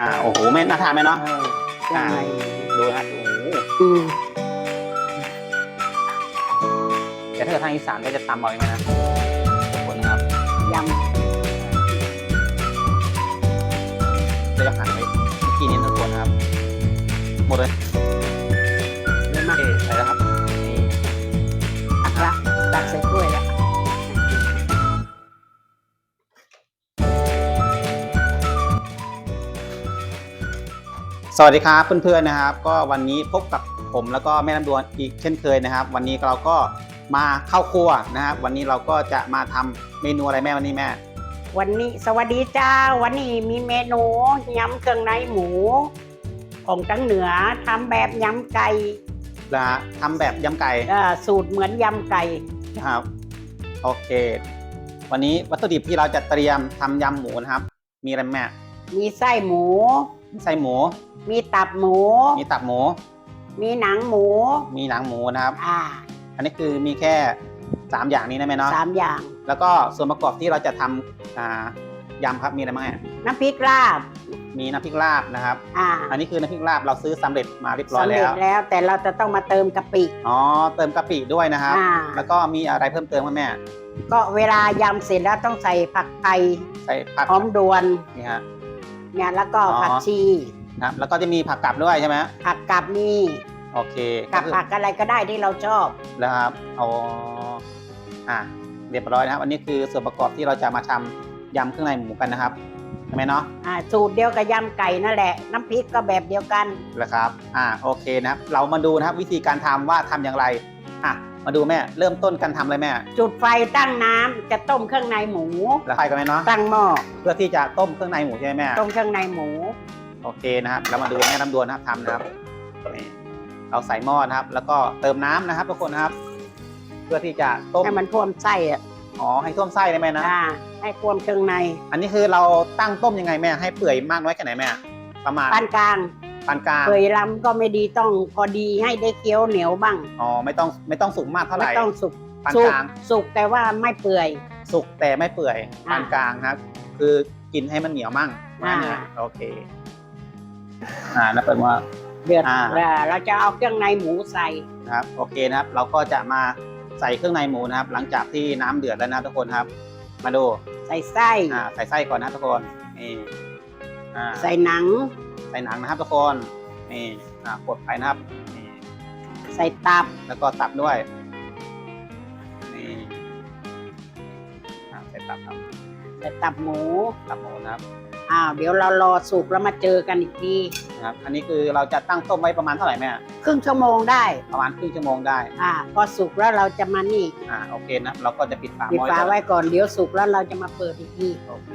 อ่าโอ้โหแม่น่าทานไหมเนาะเออเครื่องในดูนะโอ้โหอืมแต่ถ้าเกิดทางอีสานก็จะตำเอาเองนะทุกคนนะครับยก็จะหั่นไว้เมื่อกี้นี้ทุกคนนะครับ หมดเลยำเดี๋ยวโอมาเคใส่แล้วครับ สวัสดีครับเพื่อนๆนะครับ ก็วันนี้พบกับผมแล้วก็แม่ลำดวนอีกเช่นเคยนะครับ วันนี้เราก็มาเข้าครัวนะครับ วันนี้เราก็จะมาทำเมนูอะไรแม่วันนี้แม่ วันนี้สวัสดีเจ้า วันนี้มีเมนูยำเครื่องในหมู ของทางเหนือทำแบบยำไก่นะฮะทำแบบยำไก่เอ่อสูตรเหมือนยำไก่นะครับโอเค วันนี้วัตถุดิบที่เราจะเตรียมทำยำหมูนะครับ มีอะไรแม่ มีไส้หมู ไส้หมู มีตับหมู มีตับหมู มีหนังหมู มีหนังหมูนะครับ อ่า อันนี้คือมีแค่สามอย่างนี้นะแม่เนาะสามอย่าง แล้วก็ส่วนประกอบที่เราจะทำอ่ายำครับมีอะไรบ้างแม่น้ำพริกลาบ มีน้ำพริกลาบนะครับ อ่า อันนี้คือน้ำพริกลาบเราซื้อสำเร็จมาเรียบร้อยสำแล้เร็จวแล้วแต่เราจะต้องมาเติมกะปิ อ๋อ เติมกะปิด้วยนะครับอ่าแล้วก็มีอะไรเพิ่มเติมไหมแม่ ก็เวลายำเสร็จแล้วต้องใส่ผักไทยใส่ผักหอมดวน นี่ฮะ เนี่ยแล้วก็อ๋อ ผักชีนะครับแล้วก็จะมีผักกาดด้วยใช่ไหมผักกับนี่โอเคกับคือผักอะไรก็ได้ที่เราชอบ แล้วครับเอาอะเรียบร้อยนะครับ อันนี้คือส่วนประกอบที่เราจะมาทำยำเครื่องในหมูกันนะครับใช่ไหมเนาะ อ่าสูตรเดียวกับยำไก่นั่นแหละ น้ำพริกก็แบบเดียวกันแล้วครับ อ่า โอเคนะครับ เรามาดูนะครับวิธีการทำว่าทำอย่างไรอะ มาดูแม่ เริ่มต้นการทำเลยแม่จุดไฟตั้งน้ำจะต้มเครื่องในหมู แล้วไฟกันไหมเนาะตั้งหม้อเพื่อที่จะต้มเครื่องในหมูใช่ไหมแม่ต้มเครื่องในหมู โอเคนะครับเรามาดูแม่ลำดวนนะครับทำนะครับนี่เราใส่หม้อนะครับ แล้วก็เติมน้ำนะครับทุกคนนะครับ เพื่อที่จะต้มให้มันท่วมไส้อะอ๋อให้ท่วมไส้ได้ไหมนะ อ่าให้ท่วมเครื่องในอันนี้คือเราตั้งต้มยังไงแม่ให้เปื่อยมากน้อยแค่ไหนแม่ประมาณปานกลาง ปานกลางเปื่อยล้ำก็ไม่ดีต้องพอดีให้ได้เคี้ยวเหนียวบ้างอ๋อไม่ต้องไม่ต้องสุกมากเท่าไหไม่ร่ต้องสุกปานสุกกลางสุกแต่ว่าไม่เปื่อย สุกแต่ไม่เปื่อยอ่าปานกลางนะครับ คือกินให้มันเหนียวมั่งอ่านะโอเค อ่าแล้วเป็นว่าเดือดอ่าแล้วเราจะเอาเครื่องในหมูใส่นะครับ โอเคนะครับ เราก็จะมาใส่เครื่องในหมูนะครับ หลังจากที่น้ำเดือดแล้วนะทุกคนครับ มาดูใส่ไส้อ่าใส่ไส้ก่อนนะทุกคนนี่อ่าใส่หนัง ใส่หนังนะครับทุกคนนี่อ่ากดไปนะครับนี่ใส่ตับแล้วก็ตับด้วยนี่อ่าใส่ตับครับใส่ตับหมูตับหมูนะครับอ้าวเดี๋ยวเรารอสุกแล้วมาเจอกันอีกทีนะครับ อันนี้คือเราจะตั้งต้มไว้ประมาณเท่าไหร่แม่ครึ่งชั่วโมงได้ ประมาณครึ่งชั่วโมงได้อ่าพอสุกแล้วเราจะมานี่อ่าโอเคนะเราก็จะปิดฝาปิดหม้อฝาก่อนไว้ก่อนเดี๋ยวสุกแล้วเราจะมาเปิดอีกทีโอเค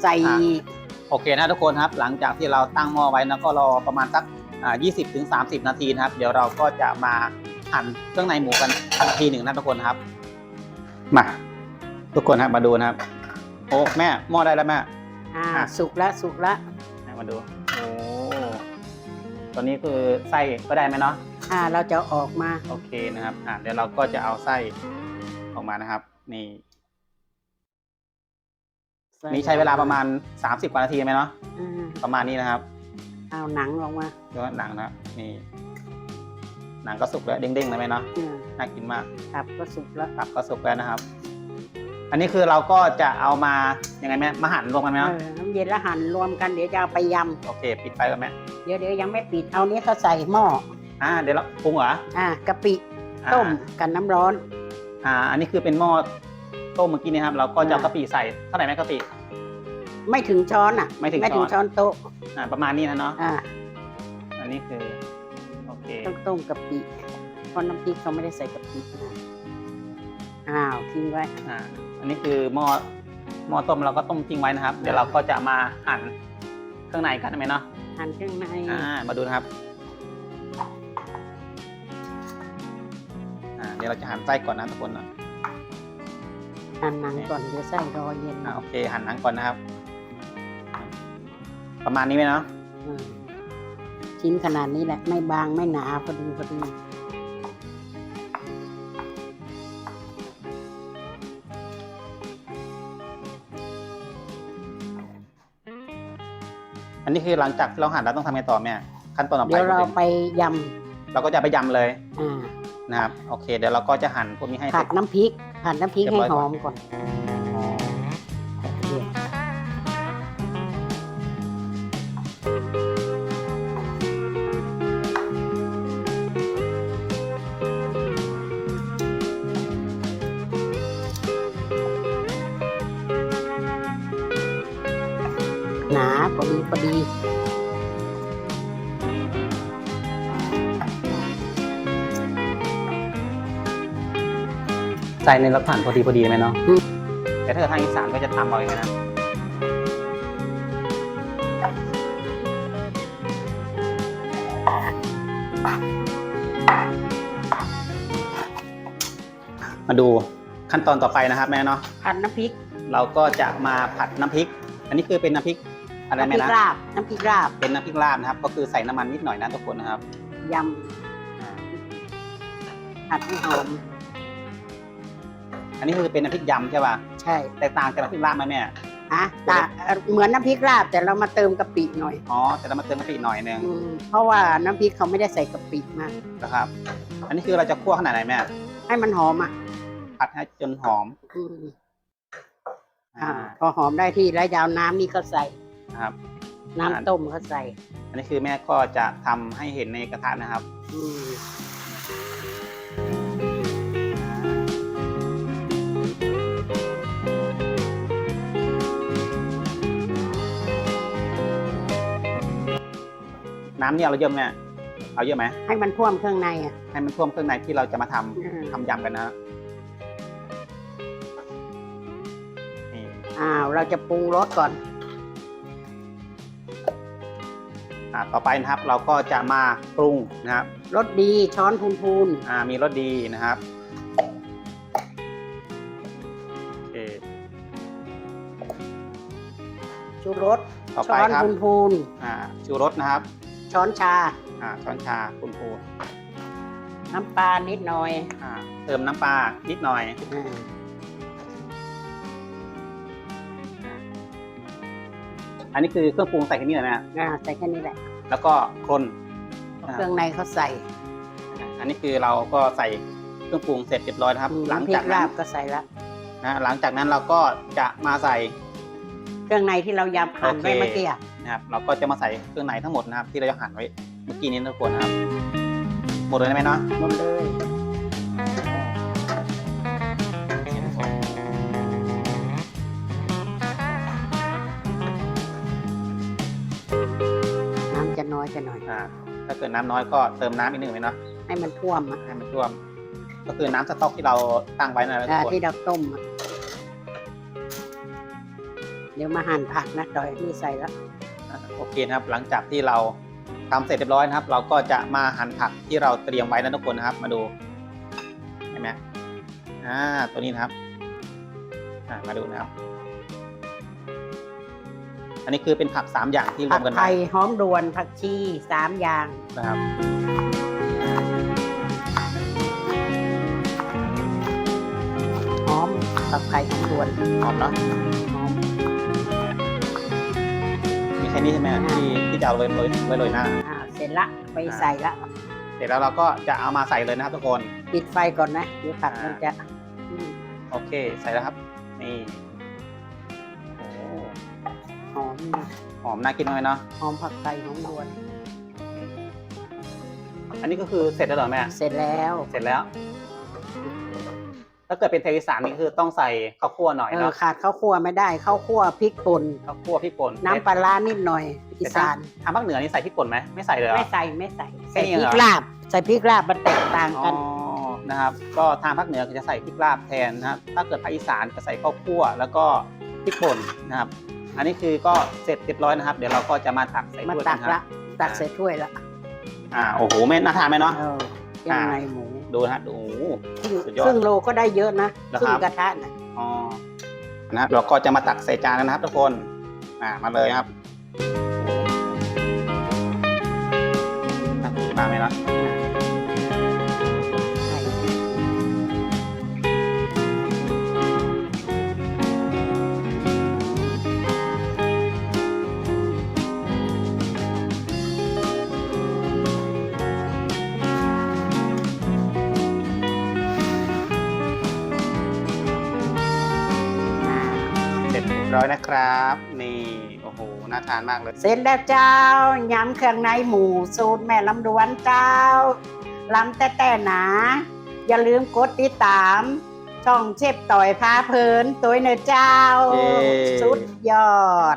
ใส่ อ่า โอเคนะทุกคนครับ หลังจากที่เราตั้งหม้อไว้นะก็รอประมาณสักอ่า20ถึง30 นาทีนะครับ เดี๋ยวเราก็จะมาหั่นเครื่องในหมูกันทันทีหนึ่งนะทุกคนครับ มา ทุกคนครับมาดูนะครับ โอ้แม่หม้อได้แล้วแม่อ่าอะสุกแล้วสุกแล้วให้มาดูโอ้ตัวนี้คือไส้ก็ได้ไหมเนาะอ่าเราจะออกมา โอเคนะครับ อ่าเดี๋ยวเราก็จะเอาไส้ออกมานะครับ นี่ นี่ใช้เวลาประมาณ 30 กว่านาทีไหมเนาะอ่าประมาณนี้นะครับเอาหนังออกมาดูว่าหนังนะครับนี่หนังก็สุกแล้วเด้งๆเลยไหมเนาะอ่าน่ากินมากตับก็สุกแล้วตับก็สุกแล้วนะครับ อันนี้คือเราก็จะเอามายังไงแม่มาหั่นรวมกันไหมเอเนาะอน้ำเย็นแล้วหั่นรวมกันเดี๋ยวจะเอาไปยโอเค ปิดไฟกันแม่ำเดี๋ยวเดี๋ยวยังไม่ปิดเอานี้เขาใส่หม้ออ่าเดี๋ยวเราปรุงเหรออ่ากะปิอ่า ต้มกันน้ำร้อน อ่า อันนี้คือเป็นหม้อต้มเมื่อกี้นี้ครับ เราก็จะเอาอ่ากะปิใส่เท่าไหร่แม่กะปิ ไม่ถึงช้อนอะ ไม่ถึงไม่ถึงช้ช้ออน นโต๊ะอ่าประมาณนี้นะเนาะอ่าอันนี้คือโอเคต้องต้มกะปิเพราะน้ำพริกเขาไม่ได้ใส่กะปินะอ้าวทิ้งไว้ อ่าอันนี้คือหม้อหม้อต้มเราก็ต้มทิ้งไว้นะครับ เดี๋ยวเราก็จะมาหั่นเครื่องในกันได้ไหมเนาะหั่นเครื่องในอ่ามาดูนะครับอ่าเดี๋ยวเราจะหั่นไส้ก่อนนะทุกคนนะหั่นหนังก่อนเดี๋ยวไส้รอเย็นอ่าโอเคหั่นหนังก่อนนะครับ ประมาณนี้ไหมเนาะอืมชิ้นขนาดนี้แหละไม่บางไม่หนาพอดีพอดีอันนี้คือหลังจากที่เราหั่นแล้วต้องทำไงต่อแม่ขั้นตอนต่อไปเดี๋ยวเราคือไปยเราก็จะไปยำเลยำอ่านะครับโอเค เดี๋ยวเราก็จะหั่นพวกนี้ให้ผัเสร็ดจ น้ำพริกผัดน้ำพริกเรียบให้ร้อยหก่ออน มก่อน หนาพอดีพอดีใส่ในรับผ่านพอดีพอดีไหมเนาะอืมแต่ถ้าเกิดทางอีสานก็จะทำเอาเองนะมาดูขั้นตอนต่อไปนะครับแม่เนาะผัดน้ำพริก เราก็จะมาผัดน้ำพริก อันนี้คือเป็นน้ำพริก อะไรน้ำพแม่ริกนะลาบ น้ำพริกลาบเป็นน้ำพริกลาบนะครับ ก็คือใส่น้ำมันนิดหน่อยนะทุกคนนะครับยำผัดให้หอม อันนี้คือเป็นน้ำพริกยำใช่ป่ะใช่แตกต่างจากน้ำพริกลาบไหมแม่ฮะตาเอ่อเหมือนน้ำพริกลาบแต่เรามาเติมกะปิหน่อยอ๋อแต่เรามาเติมกะปิหน่อยหนึงอืมเพราะว่าน้ำพริกเขาไม่ได้ใส่กะปิมา นะครับ อันนี้คือเราจะคั่วขนาดไหนแม่ให้มันหอมอะผัดให้จนหอมอืมอ่า อ่าพอหอมได้ที่แล้วยาวน้ำนี่ก็ใส่ นะครับ น้ำอ่าต้มก็ใส่อันนี้คือแม่ก็จะทำให้เห็นในกระทะนะครับ อืมน้ำเนี่ยเราเยอะไหมเอาเยอะไหมให้มันท่วมเครื่องในอะให้มันท่วมเครื่องในที่เราจะมาทำอืมทำยำกันนะครับนี่อ้าว เราจะปรุงรสก่อน ต่อไปนะครับเราก็จะมาปรุงนะครับรสดีช้อนพูนพูนอ่ามีรสดีนะครับโอเคๆชูรสต่อไปช้อนครับ พูนพูนอ่าชูรสนะครับๆช้อนชา อ่าช้อนชาคุณครูน้ำปลานิดหน่อยอ่าเติมน้ำปลานิดหน่อย อ่า อันนี้คือเครื่องปรุงใส่แค่นี้เลยนะอ่าใส่แค่นี้แหละแล้วก็คนเครื่องในเขาใส่อันนี้คือเราก็ใส่เครื่องปรุงเสร็จเรียบร้อยนะครับอืมหลังน้ำพริจากกนั้ลานบก็ใส่ละนะหลังจากนั้นเราก็จะมาใส่ เครื่องในที่เรายำหั่นไว้โอเคเมื่อกี้อะนะครับเราก็จะมาใส่เครื่องในทั้งหมดนะครับที่เราจะหั่นไว้เมื่อกี้นี้นะทุกคนนะครับ หมดเลยได้ไหมเนาะหมดเลยำจะน้อยจะหน่อย อ่า ถ้าเกิดน้ำน้อยก็เติมน้ำอีกหนึ่งไหมเนาะให้มันท่วมอะให้มันท่วม ก็คือน้ำสต๊อกที่เราตั้งไว้นะทุอ่ากคนที่เราต้มอะเดี๋ยวมาหั่นผักนะจอยนี่ใส่แล้วอ่าโอเคนะครับ หลังจากที่เราทำเสร็จเรียบร้อยนะครับ เราก็จะมาหั่นผักที่เราเตรียมไว้นะทุกคนนะครับ มาดูเห็นไหมอ่าตัวนี้นะครับ อ่ามาดูนะครับ อันนี้คือเป็นผักสามอย่างที่รผัวกมกันไทไว้ยหอมด่วนผักชีสามอย่าง นะครับหอมผักไทยหอมด่วนหอมเนาะหอม มีแค่นี้ใช่ไหมที่ที่จะเอาไว้โรยไว้โรยหน้า อ่าเสร็จละไปใส่ละ เสร็จแล้วเราก็จะเอามาใส่เลยนะครับทุกคน ปิดไฟก่อนนะเดี๋ยวผักมันจะอืมโอเค ใส่แล้วครับ นี่ หอมหอมน่ากินเลยเนาะ หอมผักไทยหอมด่วน อันนี้ก็คือเสร็จแล้วเหรอแม่ เสร็จแล้วเสร็จแล้ว ถ้าเกิดเป็นเทวิสานนี่คือต้องใส่ข้าวคั่วหน่อยเออเนาะขาดข้าวคั่วไม่ได้ข้าวคั่วพริกป่นข้าวคั่วพริกป่นน้ำปลาร้านิดหน่อยอีสานทางภาคเหนือนี่ใส่พริกป่นไหมไม่ใส่เลยเหรอ ไม่ใส่ไม่ใส่แค่ใส่นี้พริเหรกอลาบ ใส่พริกลาบมันแตกต่างอ๋กัอนนะครับ ก็ทางภาคเหนือก็จะใส่พริกลาบแทนนะครับ ถ้าเกิดภาคอีสานจะใส่ข้าวคั่ว แล้วก็พริกป่นนะครับ อันนี้คือก็เสร็จเรียบร้อยนะครับ เดี๋ยวเราก็จะมาตักใส่มาถ้วยตักักนคละรับตักใส่ถ้วยละอ่าโอ้โหแม่น่าทานไหมเนาะ เออเครื่องในหมูดูนะฮะดูโอ้โหสุดยอดครึ่งโลก็ได้เยอะนะแล้วครึ่คงรับ กระทะนะอ๋อนะครับเราก็จะมาตักใส่จานแล้วนะครับทุกคนอ่ามาเลยครับมาไหมล่ะ ร้อยนะครับ นี่โอ้โหน่าทานมากเลย เสร็จแล้วเจ้ายำเครื่องในหมูสูตรแม่ลำดวนเจ้าลำแต่แต่หนา อย่าลืมกดติดตามช่องเชฟต่อยพาเพลินตัวเนอะเจ้าเย้สุดยอด